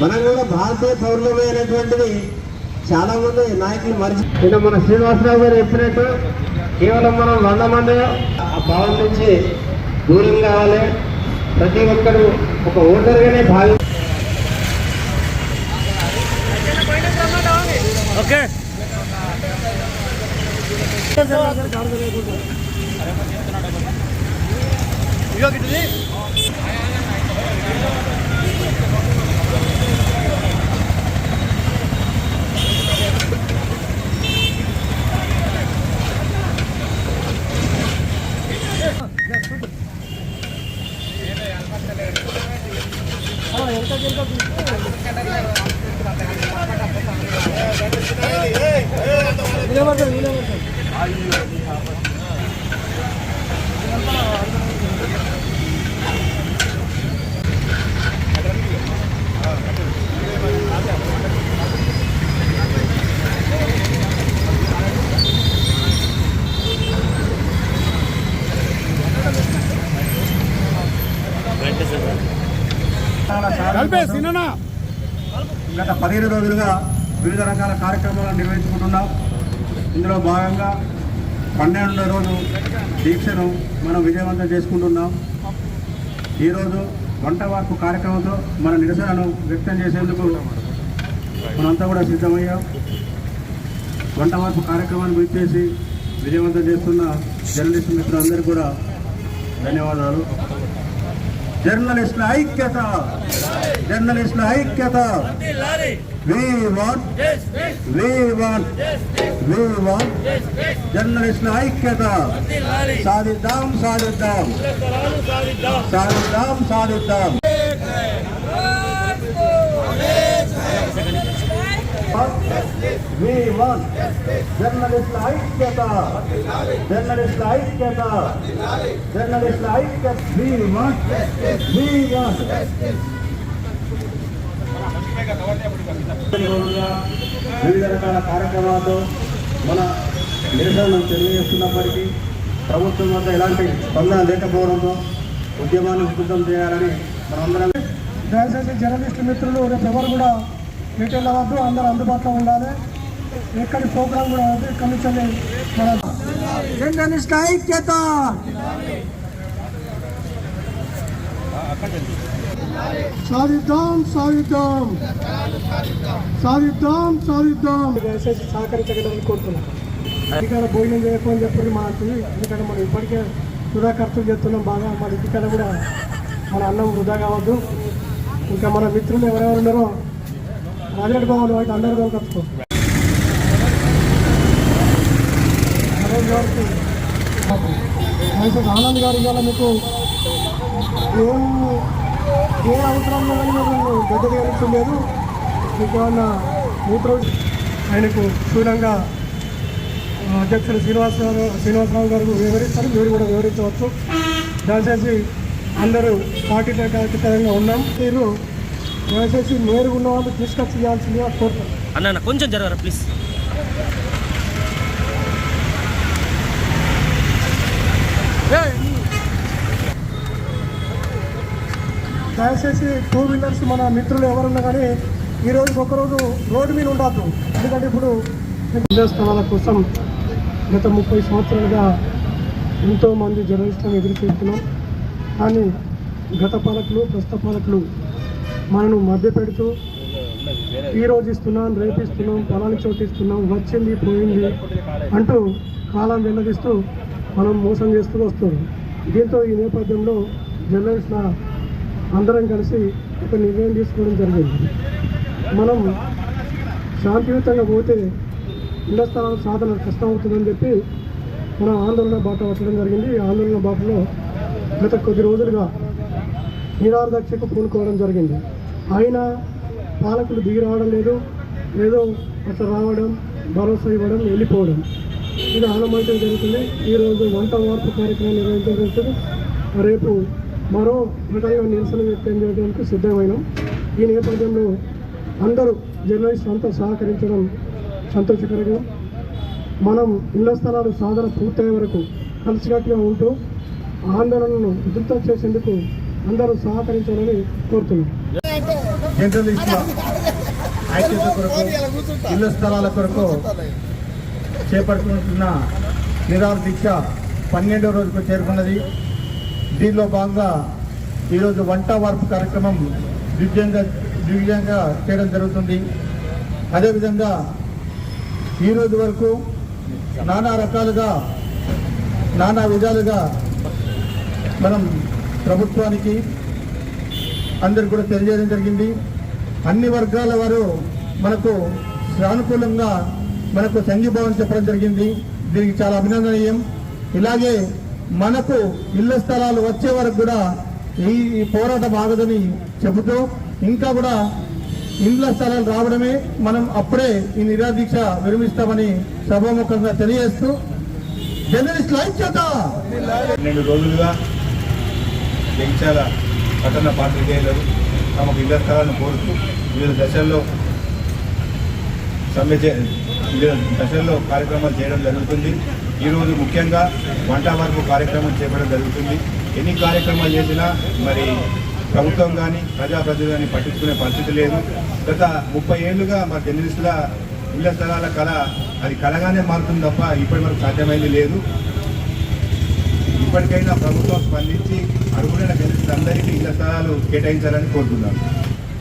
మనం కూడా భారతీయ పౌరులమైనటువంటిది చాలా మంది నాయకులు మరిచి నిన్న మన శ్రీనివాసరావు గారు చెప్పినట్టు కేవలం మనం వంద మంది ఆ భావం నుంచి దూరం కావాలి. ప్రతి ఒక్కరు ఒక ఓటర్గానే భావి ఓకే. గత పదిహేను రోజులుగా వివిధ రకాల కార్యక్రమాలను నిర్వహించుకుంటున్నాం. ఇందులో భాగంగా పన్నెండో రోజు దీక్షను మనం విజయవంతం చేసుకుంటున్నాం. ఈరోజు వంట వార్పు కార్యక్రమంతో మన నిరసనను వ్యక్తం చేసేందుకు మనంతా కూడా సిద్ధమయ్యాం. వంట వార్పు కార్యక్రమాన్ని విచ్చేసి విజయవంతం చేస్తున్న జర్నలిస్ట్ మిత్రులందరికీ కూడా ధన్యవాదాలు. జర్నలిస్టుల ఐక్యత జర్నలిస్టుల ఐక్యత we want we want we want జర్నలిస్టుల ఐక్యత సాధిద్దాం సాధిద్దాం సాధిద్దాం సాధిద్దాం వి వాంట్ జర్నలిస్టుల ఐక్యత. జర్నలిస్టుల ఐక్యత. జర్నలిస్టుల ఐక్యత వి వాంట్ వి వాంట్ వివిధ రకాల కార్యక్రమాలతో మన నిరసనను తెలియజేస్తున్నప్పటికీ ప్రభుత్వం వద్ద ఎలాంటి స్పందన లేకపోవడంతో ఉద్యమాన్ని ఉధృతం చేయాలని మనందరం దయచేసి జర్నలిస్టు మిత్రులు రేపు ఎవరు కూడా ఎటు వద్దు అందరూ అందుబాటులో ఉండాలి. ఎక్కడి ప్రోగ్రాం కూడా వద్దు కమిషన్ నుంచి వెళ్ళి జర్నలిస్ట్ ఐక్యత. సాధిద్దాం సాధిద్దాం. సాధిద్దాం సాధిద్దాం. దయచేసి సహకరించగలని కోరుతున్నాం. ఇక్కడ భోజనం చేయకపోని చెప్పి మనకు ఎందుకంటే మనం ఇప్పటికే వృధా ఖర్చులు చేస్తున్నాం బాగా. మన ఇంటికాడ కూడా మన అన్నం వృధా కావద్దు. ఇంకా మన మిత్రులు ఎవరెవరు ఉన్నారో రాజరెడ్డి బాబు అయితే అందరూ ఆనంద్ గారు ఇవాళ మీకు ఏం ఏ అవసరం లేదని మీరు గడ్డ లేదు మీకు ఏమన్నా మూత్ర ఆయనకు స్థూలంగా అధ్యక్షుడు శ్రీనివాసరావు శ్రీనివాసరావు గారు వివరిస్తారు. మీరు కూడా వివరించవచ్చు. దయచేసి అందరూ పార్టీ అతీతంగా ఉన్నాం. మీరు దయచేసి నేరుగా ఉన్న వాళ్ళు తీసుకొచ్చి చేయాల్సిందిగా కోరుతాం అన్న కొంచెం జరగరా ప్లీజ్ దయచేసి టూ వీలర్స్ మన మిత్రులు ఎవరున్నా కానీ ఈ రోజు ఒకరోజు రోడ్డు మీద ఉండద్దు. ఎందుకంటే ఇప్పుడు ఇళ్ళ స్థలాల కోసం గత ముప్పై సంవత్సరాలుగా ఎంతోమంది జర్నలిస్టులను ఎదురు చూస్తున్నాం. కానీ గత పాలకులు ప్రస్తుత పాలకులు మనను మభ్యపెడుతూ ఈ రోజు ఇస్తున్నాం రేపిస్తున్నాం ఇస్తున్నాం చోటిస్తున్నాం వచ్చింది పోయింది అంటూ కాలం వెల్లడిస్తూ మనం మోసం చేస్తూ వస్తుంది దీంతో ఈ నేపథ్యంలో జర్నలిస్టుల అందరం కలిసి ఒక నిర్ణయం తీసుకోవడం జరిగింది. మనం శాంతియుతంగా పోతే ఇళ్ళ స్థలాల సాధన కష్టం అవుతుందని చెప్పి మనం ఆందోళన బాట పట్టడం జరిగింది. ఆందోళన బాటలో గత కొద్ది రోజులుగా నిరాదక్షకు పూనుకోవడం జరిగింది. అయినా పాలకులు దిగి రావడం లేదు. ఏదో అట్లా రావడం భరోసా ఇవ్వడం వెళ్ళిపోవడం. ఇది ఆనమైతం జరుగుతుంది. ఈరోజు వంట వార్పు కార్యక్రమం నిర్వహించడం జరుగుతుంది. రేపు మరో విధంగా నిరసన వ్యక్తం చేయడానికి సిద్ధమైనాం. ఈ నేపథ్యంలో అందరూ జర్నలిస్ట్ అంతా సహకరించడం సంతోషకరంగా మనం ఇళ్ళ స్థలాలు సాధన పూర్తయ్యే వరకు కలిసికట్టుగా ఉంటూ ఆందోళనను ఉధృతం చేసేందుకు అందరూ సహకరించాలని కోరుతున్నాం. జర్నలిస్టుల ఐక్యత కొరకు ఇళ్ళ స్థలాల కొరకు చేపడుతున్న నిరాహార దీక్ష పన్నెండవ రోజుకు చేరుకున్నది. దీనిలో భాగంగా ఈరోజు వంట వార్పు కార్యక్రమం దివ్యంగా దివ్యంగా చేయడం జరుగుతుంది. అదేవిధంగా ఈరోజు వరకు నానా రకాలుగా నానా విధాలుగా మనం ప్రభుత్వానికి అందరికి కూడా తెలియజేయడం జరిగింది. అన్ని వర్గాల వారు మనకు సానుకూలంగా మనకు సంఘీభావం చెప్పడం జరిగింది. దీనికి చాలా అభినందనీయం. ఇలాగే మనకు ఇళ్ళ స్థలాలు వచ్చే వరకు కూడా ఈ పోరాటం ఆగదని చెబుతూ ఇంకా కూడా ఇళ్ళ స్థలాలు రావడమే మనం అప్పుడే ఈ నిరాదీక్ష విరమిస్తామని సభాముఖంగా తెలియజేస్తూ జర్నలిస్ట్ లైఫ్ చేత. రెండు రోజులుగా జగిత్యాల పట్టణ పాత్రికేయులు తమకు ఇళ్ళ స్థలాలను కోరుతూ వివిధ దశల్లో సమ్మె చే వివిధ దశల్లో కార్యక్రమాలు చేయడం జరుగుతుంది. ఈరోజు ముఖ్యంగా వంట వరకు కార్యక్రమం చేపడం జరుగుతుంది. ఎన్ని కార్యక్రమాలు చేసినా మరి ప్రభుత్వం కానీ ప్రజాప్రతినిధులు కానీ పట్టించుకునే పరిస్థితి లేదు. గత ముప్పై ఏళ్ళుగా మా జర్నలిస్టుల ఇళ్ళ స్థలాల కళ అది కళగానే మారుతుంది తప్ప ఇప్పటి వరకు సాధ్యమైంది లేదు. ఇప్పటికైనా ప్రభుత్వం స్పందించి అర్హులైన జర్నలిస్టులందరికీ ఇళ్ళ స్థలాలు కేటాయించాలని కోరుతున్నాను.